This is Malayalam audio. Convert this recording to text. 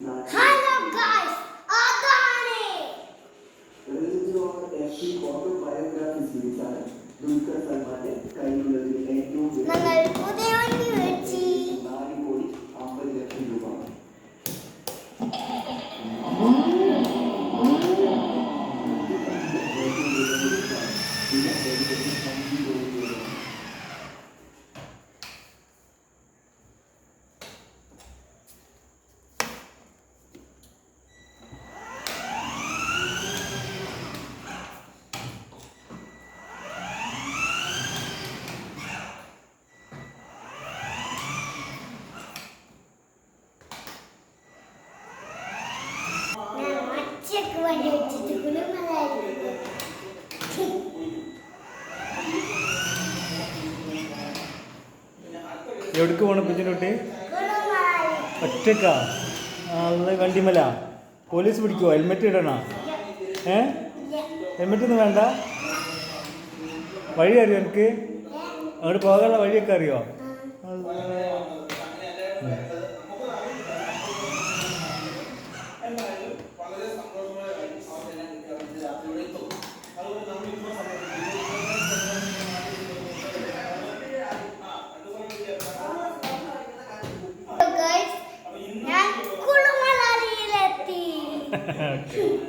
ഹലോ ഗായ്സ് അതാണ് ബയോഗ്രാഫി സീരീസാണ് ദുൽഖർ സൽമാന്റെ കയ്യിലുള്ളതിൽ ഒറ്റയ്ക്ക് വണ്ടി വെച്ചിട്ട് കുളിമലായിരുന്നു എവിടേക്ക് പോകണം കുഞ്ഞിനോട്ട് ഒറ്റക്കാ? നല്ല വണ്ടിമല. പോലീസ് പിടിക്കുമോ ഹെൽമെറ്റ് ഇടണോ? ഏ? ഹെൽമെറ്റ് ഒന്നും വേണ്ട? വഴി അറിയോ എനിക്ക്? അങ്ങോട്ട് പോകാനുള്ള വഴിയൊക്കെ അറിയോ? ഗായ്സ് ഞാൻ കുളിമലാലിയിലെത്തി ഓക്കെ